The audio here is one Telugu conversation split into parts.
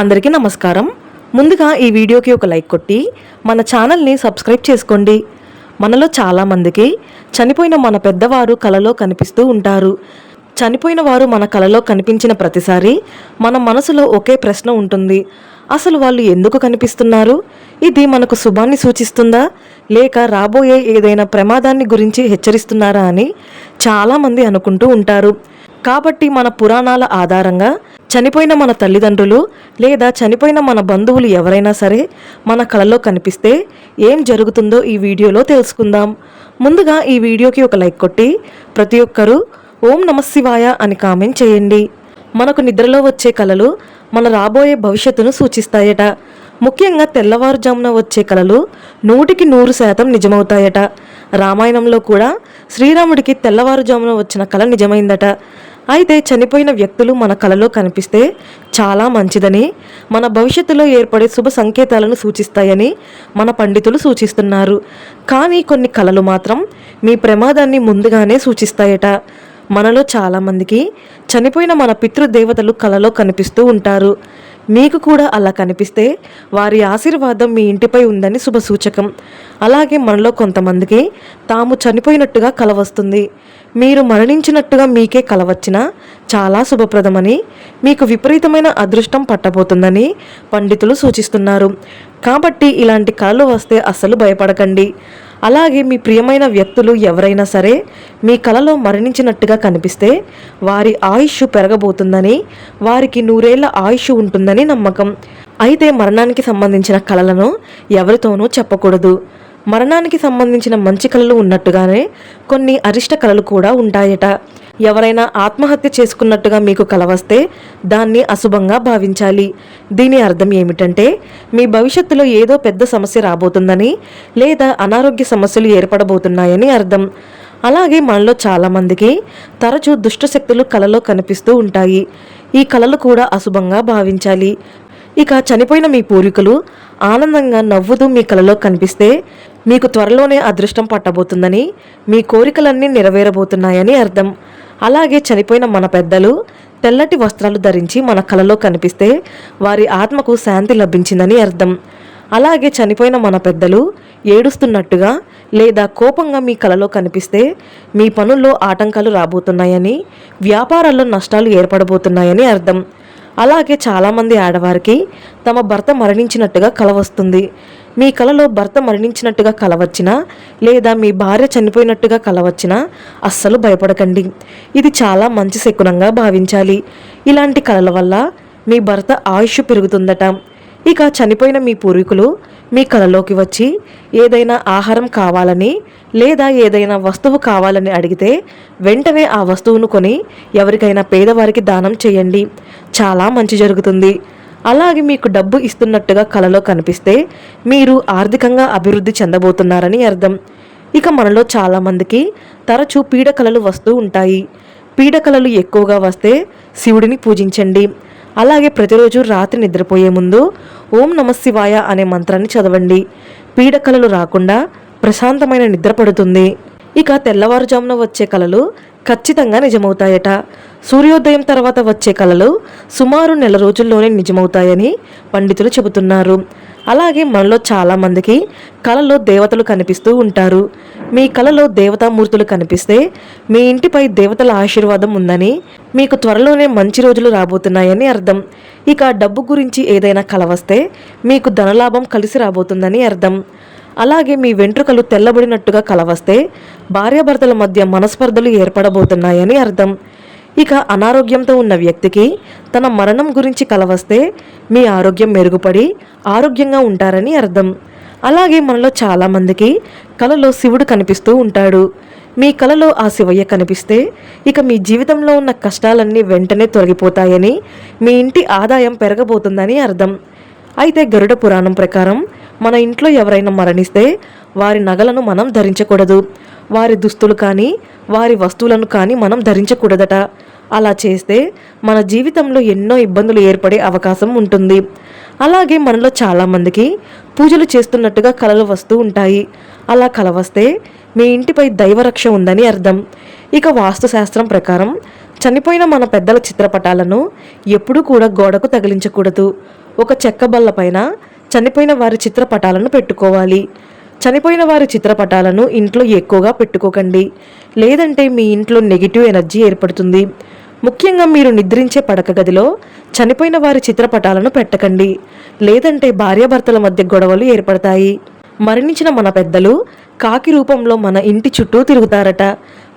అందరికీ నమస్కారం. ముందుగా ఈ వీడియోకి ఒక లైక్ కొట్టి మన ఛానల్ని సబ్స్క్రైబ్ చేసుకోండి. మనలో చాలామందికి చనిపోయిన మన పెద్దవారు కలలో కనిపిస్తూ ఉంటారు. చనిపోయిన వారు మన కలలో కనిపించిన ప్రతిసారి మన మనసులో ఒకే ప్రశ్న ఉంటుంది. అసలు వాళ్ళు ఎందుకు కనిపిస్తున్నారు? ఇది మనకు శుభాన్ని సూచిస్తుందా? లేక రాబోయే ఏదైనా ప్రమాదాన్ని గురించి హెచ్చరిస్తున్నారా అని చాలామంది అనుకుంటూ ఉంటారు. కాబట్టి మన పురాణాల ఆధారంగా చనిపోయిన మన తల్లిదండ్రులు లేదా చనిపోయిన మన బంధువులు ఎవరైనా సరే మన కళలో కనిపిస్తే ఏం జరుగుతుందో ఈ వీడియోలో తెలుసుకుందాం. ముందుగా ఈ వీడియోకి ఒక లైక్ కొట్టి ప్రతి ఒక్కరూ ఓం నమశివాయ అని కామెంట్ చేయండి. మనకు నిద్రలో వచ్చే కళలు మన రాబోయే భవిష్యత్తును సూచిస్తాయట. ముఖ్యంగా తెల్లవారుజామున వచ్చే కళలు నూటికి నూరు శాతం నిజమవుతాయట. రామాయణంలో కూడా శ్రీరాముడికి తెల్లవారుజామున వచ్చిన కళ నిజమైందట. అయితే చనిపోయిన వ్యక్తులు మన కలలో కనిపిస్తే చాలా మంచిదని మన భవిష్యత్తులో ఏర్పడే శుభ సంకేతాలను సూచిస్తాయని మన పండితులు సూచిస్తున్నారు. కానీ కొన్ని కళలు మాత్రం మీ ప్రమాదాన్ని ముందుగానే సూచిస్తాయట. మనలో చాలామందికి చనిపోయిన మన పితృదేవతలు కలలో కనిపిస్తూ ఉంటారు. మీకు కూడా అలా కనిపిస్తే వారి ఆశీర్వాదం మీ ఇంటిపై ఉందని శుభసూచకం. అలాగే మనలో కొంతమందికి తాము చనిపోయినట్టుగా కల వస్తుంది. మీరు మరణించినట్టుగా మీకే కలవచ్చినా చాలా శుభప్రదమని మీకు విపరీతమైన అదృష్టం పట్టబోతుందని పండితులు సూచిస్తున్నారు. కాబట్టి ఇలాంటి కళలు వస్తే అస్సలు భయపడకండి. అలాగే మీ ప్రియమైన వ్యక్తులు ఎవరైనా సరే మీ కళలో మరణించినట్టుగా కనిపిస్తే వారి ఆయుష్ పెరగబోతుందని వారికి నూరేళ్ళ ఆయుష్ ఉంటుందని నమ్మకం. అయితే మరణానికి సంబంధించిన కళలను ఎవరితోనూ చెప్పకూడదు. మరణానికి సంబంధించిన మంచి కళలు ఉన్నట్టుగానే కొన్ని అరిష్ట కళలు కూడా ఉంటాయట. ఎవరైనా ఆత్మహత్య చేసుకున్నట్టుగా మీకు కల వస్తే దాన్ని అశుభంగా భావించాలి. దీని అర్థం ఏమిటంటే మీ భవిష్యత్తులో ఏదో పెద్ద సమస్య రాబోతుందని లేదా అనారోగ్య సమస్యలు ఏర్పడబోతున్నాయని అర్థం. అలాగే మనలో చాలామందికి తరచూ దుష్టశక్తులు కలలో కనిపిస్తూ ఉంటాయి. ఈ కళలు కూడా అశుభంగా భావించాలి. ఇక చనిపోయిన మీ పూర్వీకులు ఆనందంగా నవ్వుతూ మీ కలలో కనిపిస్తే మీకు త్వరలోనే అదృష్టం పట్టబోతుందని మీ కోరికలన్నీ నెరవేరబోతున్నాయని అర్థం. అలాగే చనిపోయిన మన పెద్దలు తెల్లటి వస్త్రాలు ధరించి మన కలలో కనిపిస్తే వారి ఆత్మకు శాంతి లభించిందని అర్థం. అలాగే చనిపోయిన మన పెద్దలు ఏడుస్తున్నట్టుగా లేదా కోపంగా మీ కలలో కనిపిస్తే మీ పనుల్లో ఆటంకాలు రాబోతున్నాయని వ్యాపారాల్లో నష్టాలు ఏర్పడబోతున్నాయని అర్థం. అలాగే చాలామంది ఆడవారికి తమ భర్త మరణించినట్టుగా కల వస్తుంది మీ కలలో భర్త మరణించినట్టుగా కల వచ్చినా లేదా మీ భార్య చనిపోయినట్టుగా కలవచ్చినా అస్సలు భయపడకండి. ఇది చాలా మంచి శకునంగా భావించాలి. ఇలాంటి కలల వల్ల మీ భర్త ఆయుష్ పెరుగుతుందట. ఇక చనిపోయిన మీ పూర్వీకులు మీ కలలోకి వచ్చి ఏదైనా ఆహారం కావాలని లేదా ఏదైనా వస్తువు కావాలని అడిగితే వెంటనే ఆ వస్తువును కొని ఎవరికైనా పేదవారికి దానం చేయండి. చాలా మంచి జరుగుతుంది. అలాగే మీకు డబ్బు ఇస్తున్నట్టుగా కలలో కనిపిస్తే మీరు ఆర్థికంగా అభివృద్ధి చెందబోతున్నారని అర్థం. ఇక మనలో చాలామందికి తరచూ పీడకలలు వస్తూ ఉంటాయి. పీడకలలు ఎక్కువగా వస్తే శివుడిని పూజించండి. అలాగే ప్రతిరోజు రాత్రి నిద్రపోయే ముందు ఓం నమశివాయ అనే మంత్రాన్ని చదవండి. పీడకలలు రాకుండా ప్రశాంతమైన నిద్ర పడుతుంది. ఇక తెల్లవారుజామున వచ్చే కలలు ఖచ్చితంగా నిజమవుతాయట. సూర్యోదయం తర్వాత వచ్చే కళలు సుమారు నెల రోజుల్లోనే నిజమవుతాయని పండితులు చెబుతున్నారు. అలాగే మనలో చాలామందికి కళలో దేవతలు కనిపిస్తూ ఉంటారు. మీ కళలో దేవతామూర్తులు కనిపిస్తే మీ ఇంటిపై దేవతల ఆశీర్వాదం ఉందని మీకు త్వరలోనే మంచి రోజులు రాబోతున్నాయని అర్థం. ఇక డబ్బు గురించి ఏదైనా కల వస్తే మీకు ధనలాభం కలిసి రాబోతుందని అర్థం. అలాగే మీ వెంట్రుకలు తెల్లబడినట్టుగా కలవస్తే భార్యాభర్తల మధ్య మనస్పర్ధలు ఏర్పడబోతున్నాయని అర్థం. ఇక అనారోగ్యంతో ఉన్న వ్యక్తికి తన మరణం గురించి కలవస్తే మీ ఆరోగ్యం మెరుగుపడి ఆరోగ్యంగా ఉంటారని అర్థం. అలాగే మనలో చాలామందికి కలలో శివుడు కనిపిస్తూ ఉంటాడు. మీ కలలో ఆ శివయ్య కనిపిస్తే ఇక మీ జీవితంలో ఉన్న కష్టాలన్నీ వెంటనే తొలగిపోతాయని మీ ఇంటి ఆదాయం పెరగబోతుందని అర్థం. అయితే గరుడ పురాణం ప్రకారం మన ఇంట్లో ఎవరైనా మరణిస్తే వారి నగలను మనం ధరించకూడదు. వారి దుస్తులు కానీ వారి వస్తువులను కానీ మనం ధరించకూడదట. అలా చేస్తే మన జీవితంలో ఎన్నో ఇబ్బందులు ఏర్పడే అవకాశం ఉంటుంది. అలాగే మనలో చాలామందికి పూజలు చేస్తున్నట్టుగా కలలు వస్తూ ఉంటాయి. అలా కల వస్తే మీ ఇంటిపై దైవరక్ష ఉందని అర్థం. ఇక వాస్తుశాస్త్రం ప్రకారం చనిపోయిన మన పెద్దల చిత్రపటాలను ఎప్పుడూ కూడా గోడకు తగిలించకూడదు. ఒక చెక్క బల్ల పైన చనిపోయిన వారి చిత్రపటాలను పెట్టుకోవాలి. చనిపోయిన వారి చిత్రపటాలను ఇంట్లో ఎక్కువగా పెట్టుకోకండి. లేదంటే మీ ఇంట్లో నెగిటివ్ ఎనర్జీ ఏర్పడుతుంది. ముఖ్యంగా మీరు నిద్రించే పడక గదిలో చనిపోయిన వారి చిత్రపటాలను పెట్టకండి. లేదంటే భార్యాభర్తల మధ్య గొడవలు ఏర్పడతాయి. మరణించిన మన పెద్దలు కాకి రూపంలో మన ఇంటి చుట్టూ తిరుగుతారట.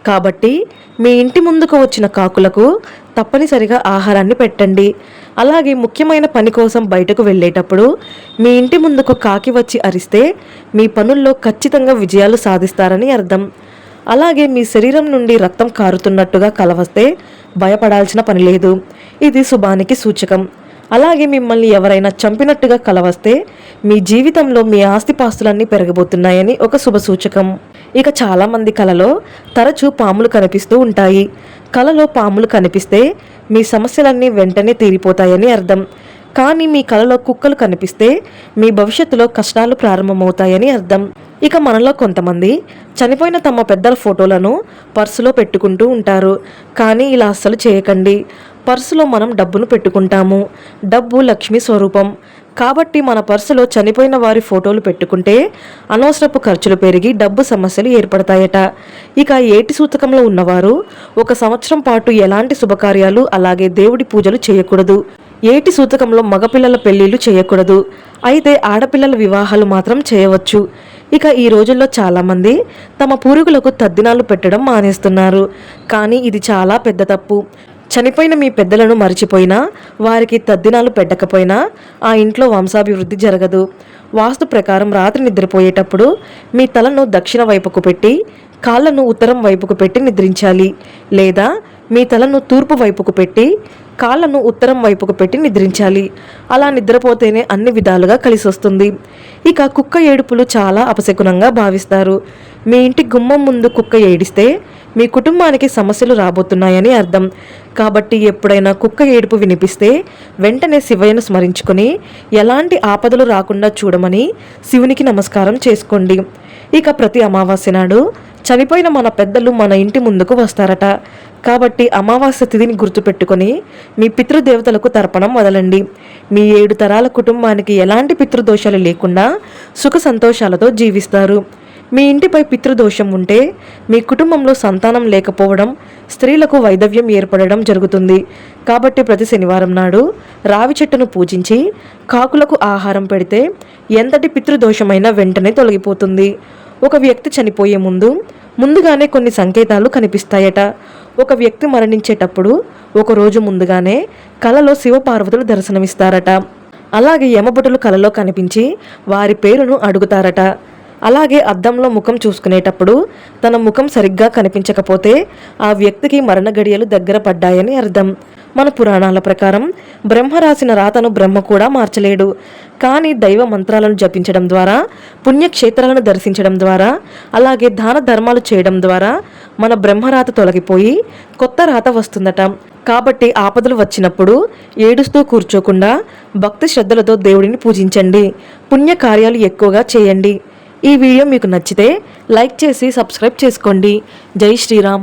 కాబట్టి మీ ఇంటి ముందుకు వచ్చిన కాకులకు తప్పనిసరిగా ఆహారాన్ని పెట్టండి. అలాగే ముఖ్యమైన పని కోసం బయటకు వెళ్ళేటప్పుడు మీ ఇంటి ముందుకు కాకి వచ్చి అరిస్తే మీ పనుల్లో ఖచ్చితంగా విజయాలు సాధిస్తారని అర్థం. అలాగే మీ శరీరం నుండి రక్తం కారుతున్నట్టుగా కలవస్తే భయపడాల్సిన పని లేదు. ఇది శుభానికి సూచకం. అలాగే మిమ్మల్ని ఎవరైనా చంపినట్టుగా కలవస్తే మీ జీవితంలో మీ ఆస్తిపాస్తులన్నీ పెరగబోతున్నాయని ఒక శుభ సూచకం. ఇక చాలామంది కలలో తరచూ పాములు కనిపిస్తూ ఉంటాయి. కలలో పాములు కనిపిస్తే మీ సమస్యలన్నీ వెంటనే తీరిపోతాయని అర్థం. కానీ మీ కలలో కుక్కలు కనిపిస్తే మీ భవిష్యత్తులో కష్టాలు ప్రారంభమవుతాయని అర్థం. ఇక మనలో కొంతమంది చనిపోయిన తమ పెద్దల ఫోటోలను పర్సులో పెట్టుకుంటూ ఉంటారు. కానీ ఇలా అస్సలు చేయకండి. పర్సులో మనం డబ్బును పెట్టుకుంటాము. డబ్బు లక్ష్మి స్వరూపం. కాబట్టి మన పర్సులో చనిపోయిన వారి ఫోటోలు పెట్టుకుంటే అనవసరపు ఖర్చులు పెరిగి డబ్బు సమస్యలు ఏర్పడతాయట. ఇక ఏటి సూతకంలో ఉన్నవారు ఒక సంవత్సరం పాటు ఎలాంటి శుభకార్యాలు అలాగే దేవుడి పూజలు చేయకూడదు. ఏటి సూతకంలో మగపిల్లల పెళ్ళిళ్ళు చేయకూడదు. అయితే ఆడపిల్లల వివాహాలు మాత్రం చేయవచ్చు. ఇక ఈ రోజుల్లో చాలామంది తమ పూర్వీకులకు తద్దినాలు పెట్టడం మానేస్తున్నారు. కానీ ఇది చాలా పెద్ద తప్పు. చనిపోయిన మీ పెద్దలను మరిచిపోయినా వారికి తద్దినాలు పెట్టకపోయినా ఆ ఇంట్లో వంశాభివృద్ధి జరగదు. వాస్తు ప్రకారం రాత్రి నిద్రపోయేటప్పుడు మీ తలను దక్షిణ వైపుకు పెట్టి కాళ్ళను ఉత్తరం వైపుకు పెట్టి నిద్రించాలి. లేదా మీ తలను తూర్పు వైపుకు పెట్టి కాళ్ళను ఉత్తరం వైపుకు పెట్టి నిద్రించాలి. అలా నిద్రపోతేనే అన్ని విధాలుగా కలిసి వస్తుంది ఇక కుక్క ఏడుపులు చాలా అపశకునంగా భావిస్తారు. మీ ఇంటి గుమ్మం ముందు కుక్క ఏడిస్తే మీ కుటుంబానికి సమస్యలు రాబోతున్నాయని అర్థం. కాబట్టి ఎప్పుడైనా కుక్క ఏడుపు వినిపిస్తే వెంటనే శివయ్యను స్మరించుకొని ఎలాంటి ఆపదలు రాకుండా చూడమని శివునికి నమస్కారం చేసుకోండి. ఇక ప్రతి అమావాస్య నాడు చనిపోయిన మన పెద్దలు మన ఇంటి ముందుకు వస్తారట. కాబట్టి అమావాస్య తిథిని గుర్తుపెట్టుకొని మీ పితృదేవతలకు తర్పణం వదలండి. మీ ఏడు తరాల కుటుంబానికి ఎలాంటి పితృదోషాలు లేకుండా సుఖ సంతోషాలతో జీవిస్తారు. మీ ఇంటిపై పితృదోషం ఉంటే మీ కుటుంబంలో సంతానం లేకపోవడం స్త్రీలకు వైదవ్యం ఏర్పడడం జరుగుతుంది. కాబట్టి ప్రతి శనివారం నాడు రావి చెట్టును పూజించి కాకులకు ఆహారం పెడితే ఎంతటి పితృదోషమైనా వెంటనే తొలగిపోతుంది. ఒక వ్యక్తి చనిపోయే ముందు ముందుగానే కొన్ని సంకేతాలు కనిపిస్తాయట. ఒక వ్యక్తి మరణించేటప్పుడు ఒక రోజు ముందుగానే కలలో శివపార్వతులు దర్శనమిస్తారట. అలాగే యమభటులు కలలో కనిపించి వారి పేరును అడుగుతారట. అలాగే అద్దంలో ముఖం చూసుకునేటప్పుడు తన ముఖం సరిగ్గా కనిపించకపోతే ఆ వ్యక్తికి మరణ గడియలు దగ్గర పడ్డాయని అర్థం. మన పురాణాల ప్రకారం బ్రహ్మ రాసిన రాతను బ్రహ్మ కూడా మార్చలేడు. కానీ దైవ మంత్రాలను జపించడం ద్వారా పుణ్యక్షేత్రాలను దర్శించడం ద్వారా అలాగే దాన ధర్మాలు చేయడం ద్వారా మన బ్రహ్మరాత తొలగిపోయి కొత్త రాత వస్తుందట. కాబట్టి ఆపదలు వచ్చినప్పుడు ఏడుస్తూ కూర్చోకుండా భక్తి శ్రద్ధలతో దేవుడిని పూజించండి. పుణ్య కార్యాలు ఎక్కువగా చేయండి. ఈ వీడియో మీకు నచ్చితే లైక్ చేసి సబ్స్క్రైబ్ చేసుకోండి. జై శ్రీరామ్.